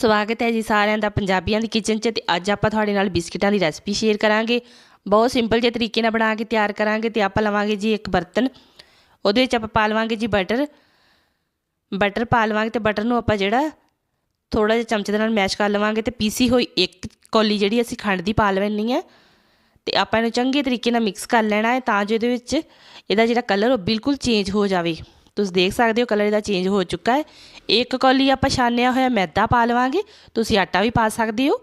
ਸਵਾਗਤ ਹੈ ਜੀ ਸਾਰਿਆਂ ਦਾ ਪੰਜਾਬੀਆਂ ਦੀ ਕਿਚਨ 'ਚ ਤੇ ਅੱਜ ਆਪਾਂ ਤੁਹਾਡੇ ਨਾਲ ਬਿਸਕਿਟਾਂ ਦੀ ਰੈਸਪੀ ਸ਼ੇਅਰ ਕਰਾਂਗੇ। ਬਹੁਤ ਸਿੰਪਲ ਜਿਹੇ ਤਰੀਕੇ ਨਾਲ ਬਣਾ ਕੇ ਤਿਆਰ ਕਰਾਂਗੇ ਤੇ ਆਪਾਂ ਲਵਾਂਗੇ ਜੀ ਇੱਕ ਬਰਤਨ। ਉਹਦੇ ਵਿੱਚ ਆਪਾਂ ਪਾ ਲਵਾਂਗੇ ਜੀ ਬਟਰ ਬਟਰ ਪਾ ਲਵਾਂਗੇ ਤੇ ਬਟਰ ਨੂੰ ਆਪਾਂ ਜਿਹੜਾ ਥੋੜਾ ਜਿਹਾ ਚਮਚੇ ਦੇ ਨਾਲ ਮੈਸ਼ ਕਰ ਲਵਾਂਗੇ ਤੇ ਪੀਸੀ ਹੋਈ ਇੱਕ ਕੌਲੀ ਜਿਹੜੀ ਅਸੀਂ ਖੰਡ ਦੀ ਪਾ ਲੈਣੀ ਹੈ। ਤੇ ਆਪਾਂ ਇਹਨੂੰ ਚੰਗੇ ਤਰੀਕੇ ਨਾਲ ਮਿਕਸ ਕਰ ਲੈਣਾ ਹੈ ਤਾਂ ਜੋ ਇਹਦੇ ਵਿੱਚ ਇਹਦਾ ਜਿਹੜਾ ਕਲਰ ਉਹ ਬਿਲਕੁਲ ਚੇਂਜ ਹੋ ਜਾਵੇ। ਤੁਸੀਂ ਦੇਖ ਸਕਦੇ ਹੋ ਕਲਰ ਇਹਦਾ ਚੇਂਜ ਹੋ ਚੁੱਕਾ ਹੈ। ਇੱਕ ਕੌਲੀ ਆਪਾਂ ਛਾਨਿਆ ਹੋਇਆ ਮੈਦਾ ਪਾ ਲਵਾਂਗੇ। ਤੁਸੀਂ ਆਟਾ ਵੀ ਪਾ ਸਕਦੇ ਹੋ।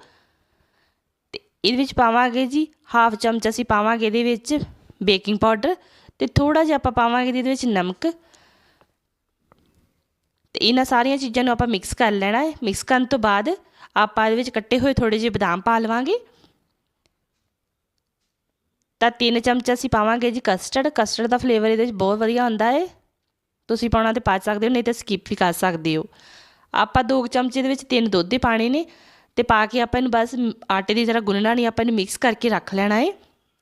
ਤੇ ਇਹਦੇ ਵਿੱਚ ਪਾਵਾਂਗੇ ਜੀ ਹਾਫ ਚਮਚ ਅਸੀਂ ਪਾਵਾਂਗੇ ਇਹਦੇ ਵਿੱਚ ਬੇਕਿੰਗ ਪਾਊਡਰ ਤੇ ਥੋੜਾ ਜਿਹਾ ਆਪਾਂ ਪਾਵਾਂਗੇ ਇਹਦੇ ਵਿੱਚ ਨਮਕ। ਤੇ ਇਹਨਾਂ ਸਾਰੀਆਂ ਚੀਜ਼ਾਂ ਨੂੰ ਆਪਾਂ ਮਿਕਸ ਕਰ ਲੈਣਾ ਹੈ। ਮਿਕਸ ਕਰਨ ਤੋਂ ਬਾਅਦ ਆਪਾਂ ਇਹਦੇ ਵਿੱਚ ਕੱਟੇ ਹੋਏ ਥੋੜੇ ਜਿਹੇ ਬਦਾਮ ਪਾ ਲਵਾਂਗੇ। ਤਾਂ ਤਿੰਨ ਚਮਚ ਅਸੀਂ ਪਾਵਾਂਗੇ ਜੀ ਕਸਟਰਡ ਕਸਟਰਡ ਦਾ ਫਲੇਵਰ ਇਹਦੇ ਵਿੱਚ ਬਹੁਤ ਵਧੀਆ ਹੁੰਦਾ ਹੈ। ਤੁਸੀਂ ਪਾਉਣਾ ਤੇ ਪਾ ਸਕਦੇ ਹੋ, ਨਹੀਂ ਤਾਂ ਸਕਿਪ ਵੀ ਕਰ ਸਕਦੇ ਹੋ। ਆਪਾਂ ਦੋ ਚਮਚੇ ਦੇ ਵਿੱਚ ਤਿੰਨ ਦੁੱਧ ਦੇ ਪਾਣੇ ਨੇ ਤੇ ਪਾ ਕੇ ਆਪਾਂ ਇਹਨੂੰ ਬਸ ਆਟੇ ਦੀ ਤਰ੍ਹਾਂ ਗੁੰਨਣਾ ਨਹੀਂ, ਆਪਾਂ ਇਹਨੂੰ ਮਿਕਸ ਕਰਕੇ ਰੱਖ ਲੈਣਾ ਹੈ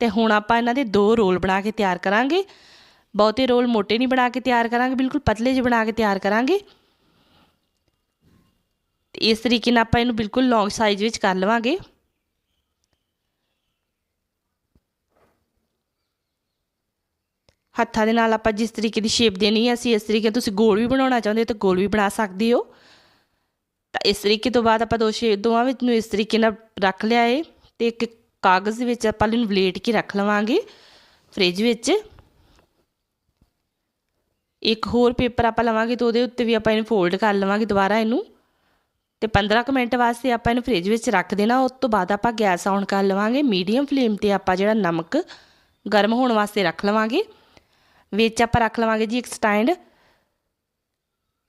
ਤੇ ਹੁਣ ਆਪਾਂ ਇਹਨਾਂ ਦੇ ਦੋ ਰੋਲ ਬਣਾ ਕੇ ਤਿਆਰ ਕਰਾਂਗੇ। ਬਹੁਤੇ ਰੋਲ ਮੋਟੇ ਨਹੀਂ ਬਣਾ ਕੇ ਤਿਆਰ ਕਰਾਂਗੇ, ਬਿਲਕੁਲ ਪਤਲੇ ਜਿਹੇ ਬਣਾ ਕੇ ਤਿਆਰ ਕਰਾਂਗੇ। ਤੇ ਇਸ ਤਰੀਕੇ ਨਾਲ ਆਪਾਂ ਇਹਨੂੰ ਬਿਲਕੁਲ ਲੌਂਗ ਸਾਈਜ਼ ਵਿੱਚ ਕਰ ਲਵਾਂਗੇ। ਹੱਥਾਂ ਦੇ ਨਾਲ ਆਪਾਂ ਜਿਸ ਤਰੀਕੇ ਦੀ ਸ਼ੇਪ ਦੇਣੀ ਹੈ, ਅਸੀਂ ਇਸ ਤਰੀਕੇ ਤੁਸੀਂ ਗੋਲ ਵੀ ਬਣਾਉਣਾ ਚਾਹੁੰਦੇ ਹੋ ਤਾਂ ਗੋਲ ਵੀ ਬਣਾ ਸਕਦੇ ਹੋ। ਤਾਂ ਇਸ ਤਰੀਕੇ ਤੋਂ ਬਾਅਦ ਆਪਾਂ ਦੋ ਸ਼ੇਪ ਦੋਵਾਂ ਵਿੱਚ ਨੂੰ ਇਸ ਤਰੀਕੇ ਨਾਲ ਰੱਖ ਲਿਆ ਏ ਤੇ ਇੱਕ ਕਾਗਜ਼ ਦੇ ਵਿੱਚ ਆਪਾਂ ਇਹਨੂੰ ਵਲੇਟ ਕੇ ਰੱਖ ਲਵਾਂਗੇ ਫ੍ਰਿਜ ਵਿੱਚ। ਇੱਕ ਹੋਰ ਪੇਪਰ ਆਪਾਂ ਲਵਾਂਗੇ ਤਾਂ ਉਹਦੇ ਉੱਤੇ ਵੀ ਆਪਾਂ ਇਹਨੂੰ ਫੋਲਡ ਕਰ ਲਵਾਂਗੇ ਦੁਬਾਰਾ ਇਹਨੂੰ। ਤੇ 15 ਕੁ ਮਿੰਟ ਵਾਸਤੇ ਆਪਾਂ ਇਹਨੂੰ ਫ੍ਰਿਜ ਵਿੱਚ ਰੱਖ ਦੇਣਾ, ਉਸ ਤੋਂ ਬਾਅਦ ਆਪਾਂ ਗੈਸ ਆਨ ਕਰ ਲਵਾਂਗੇ, ਮੀਡੀਅਮ ਫਲੇਮ ਤੇ ਆਪਾਂ ਜਿਹੜਾ ਨਮਕ ਗਰਮ ਹੋਣ ਵਾਸਤੇ ਰੱਖ ਲਵਾਂਗੇ। ਵਿੱਚ ਆਪਾਂ ਰੱਖ ਲਵਾਂਗੇ ਜੀ ਇੱਕ ਸਟੈਂਡ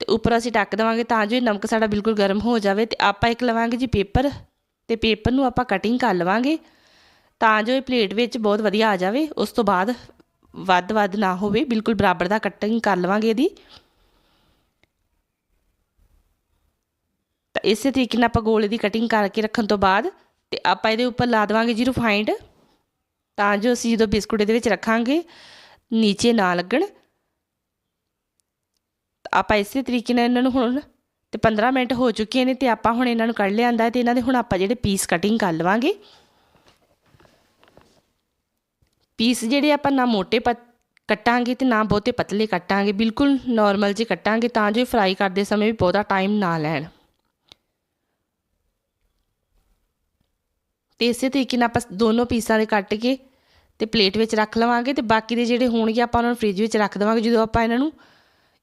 ਤੇ ਉੱਪਰ ਅਸੀਂ ਟੱਕ ਦੇਵਾਂਗੇ ਤਾਂ ਜੋ ਇਹ ਨਮਕ ਸਾਡਾ ਬਿਲਕੁਲ ਗਰਮ ਹੋ ਜਾਵੇ ਤੇ ਆਪਾਂ ਇੱਕ ਲਵਾਂਗੇ ਜੀ ਪੇਪਰ ਤੇ ਪੇਪਰ ਨੂੰ ਆਪਾਂ ਕਟਿੰਗ ਕਰ ਲਵਾਂਗੇ ਤਾਂ ਜੋ ਇਹ ਪਲੇਟ ਵਿੱਚ ਬਹੁਤ ਵਧੀਆ ਆ ਜਾਵੇ, ਉਸ ਤੋਂ ਬਾਅਦ ਵੱਧ ਵੱਧ ਨਾ ਹੋਵੇ, ਬਿਲਕੁਲ ਬਰਾਬਰ ਦਾ ਕਟਿੰਗ ਕਰ ਲਵਾਂਗੇ ਇਹਦੀ। ਤਾਂ ਇਸੇ ਤਰੀਕੇ ਨਾਲ ਆਪਾਂ ਗੋਲੇ ਦੀ ਕਟਿੰਗ ਕਰਕੇ ਰੱਖਣ ਤੋਂ ਬਾਅਦ ਤੇ ਆਪਾਂ ਇਹਦੇ ਉੱਪਰ ਲਾ ਦੇਵਾਂਗੇ ਜੀ ਰਿਫਾਈਂਡ ਤਾਂ ਜੋ ਅਸੀਂ ਜਦੋਂ ਬਿਸਕੁਟ ਇਹਦੇ ਵਿੱਚ ਰੱਖਾਂਗੇ ਨੀਚੇ ਨਾ ਲੱਗਣ। ਆਪਾਂ ਇਸੇ ਤਰੀਕੇ ਨਾਲ ਇਹਨਾਂ ਨੂੰ ਹੁਣ ਤੇ 15 ਮਿੰਟ ਹੋ ਚੁੱਕੇ ਨੇ ਤੇ ਆਪਾਂ ਹੁਣ ਇਹਨਾਂ ਨੂੰ ਕੱਢ ਲਿਆਂਦਾ ਤੇ ਇਹਨਾਂ ਦੇ ਹੁਣ ਆਪਾਂ ਜਿਹੜੇ ਪੀਸ ਕਟਿੰਗ ਕਰ ਲਵਾਂਗੇ। ਪੀਸ ਜਿਹੜੇ ਆਪਾਂ ਨਾ ਮੋਟੇ ਕੱਟਾਂਗੇ ਤੇ ਨਾ ਬਹੁਤੇ ਪਤਲੇ ਕੱਟਾਂਗੇ, ਬਿਲਕੁਲ ਨਾਰਮਲ ਜਿਹੇ ਕੱਟਾਂਗੇ ਤਾਂ ਜੋ ਫਰਾਈ ਕਰਦੇ ਸਮੇਂ ਵੀ ਬਹੁਤਾ ਟਾਈਮ ਨਾ ਲੈਣ। ਤੇ ਇਸੇ ਤਰੀਕੇ ਨਾਲ ਆਪਾਂ ਦੋਨੋਂ ਪੀਸਾਂ ਦੇ ਕੱਟ ਕੇ ਤੇ ਪਲੇਟ ਵਿੱਚ ਰੱਖ ਲਵਾਂਗੇ ਤੇ ਬਾਕੀ ਦੇ ਜਿਹੜੇ ਹੋਣਗੇ ਆਪਾਂ ਉਹਨਾਂ ਨੂੰ ਫ੍ਰਿਜ ਵਿੱਚ ਰੱਖ ਦੇਵਾਂਗੇ। ਜਦੋਂ ਆਪਾਂ ਇਹਨਾਂ ਨੂੰ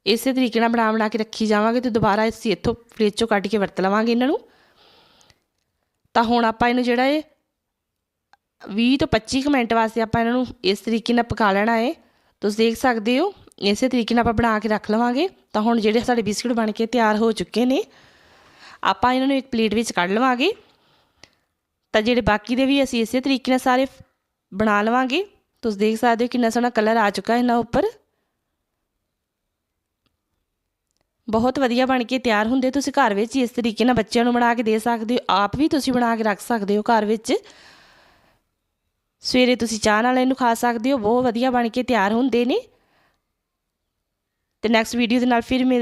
ਇਸੇ ਤਰੀਕੇ ਨਾਲ ਬਣਾ ਬਣਾ ਕੇ ਰੱਖੀ ਜਾਵਾਂਗੇ ਤੇ ਦੁਬਾਰਾ ਅਸੀਂ ਇੱਥੋਂ ਫ੍ਰਿਜ ਚੋਂ ਕੱਢ ਕੇ ਵਰਤ ਲਵਾਂਗੇ ਇਹਨਾਂ ਨੂੰ। ਤਾਂ ਹੁਣ ਆਪਾਂ ਇਹਨੂੰ ਜਿਹੜਾ ਇਹ 20 ਤੋਂ 25 ਮਿੰਟ ਵਾਸਤੇ ਆਪਾਂ ਇਹਨਾਂ ਨੂੰ ਇਸ ਤਰੀਕੇ ਨਾਲ ਪਕਾ ਲੈਣਾ ਹੈ। ਤੁਸੀਂ ਦੇਖ ਸਕਦੇ ਹੋ, ਇਸੇ ਤਰੀਕੇ ਨਾਲ ਆਪਾਂ ਬਣਾ ਕੇ ਰੱਖ ਲਵਾਂਗੇ। ਤਾਂ ਹੁਣ ਜਿਹੜੇ ਸਾਡੇ ਬਿਸਕੁਟ ਬਣ ਕੇ ਤਿਆਰ ਹੋ ਚੁੱਕੇ ਨੇ, ਆਪਾਂ ਇਹਨਾਂ ਨੂੰ ਇੱਕ ਪਲੇਟ ਵਿੱਚ ਕੱਢ ਲਵਾਂਗੇ। ਤਾਂ ਜਿਹੜੇ ਬਾਕੀ ਦੇ ਵੀ ਅਸੀਂ ਇਸੇ ਤਰੀਕੇ ਨਾਲ ਸਾਰੇ ਬਣਾ ਲਵਾਂਗੇ। ਤੁਸੀਂ ਦੇਖ ਸਕਦੇ ਹੋ ਕਿੰਨਾ ਸੋਹਣਾ ਕਲਰ ਆ ਚੁੱਕਾ ਹੈ ਇਹਨਾਂ ਉੱਪਰ। ਬਹੁਤ ਵਧੀਆ ਬਣ ਕੇ ਤਿਆਰ ਹੁੰਦੇ। ਤੁਸੀਂ ਘਰ ਵਿੱਚ ਇਸ ਤਰੀਕੇ ਨਾਲ ਬੱਚਿਆਂ ਨੂੰ ਬਣਾ ਕੇ ਦੇ ਸਕਦੇ ਹੋ। ਆਪ ਵੀ ਤੁਸੀਂ ਬਣਾ ਕੇ ਰੱਖ ਸਕਦੇ ਹੋ ਘਰ ਵਿੱਚ। ਸਵੇਰੇ ਤੁਸੀਂ ਚਾਹ ਨਾਲ ਇਹਨੂੰ ਖਾ ਸਕਦੇ ਹੋ। ਬਹੁਤ ਵਧੀਆ ਬਣ ਕੇ ਤਿਆਰ ਹੁੰਦੇ ਨੇ। ਤੇ ਨੈਕਸਟ ਵੀਡੀਓ ਦੇ ਨਾਲ ਫਿਰ ਮਿਲ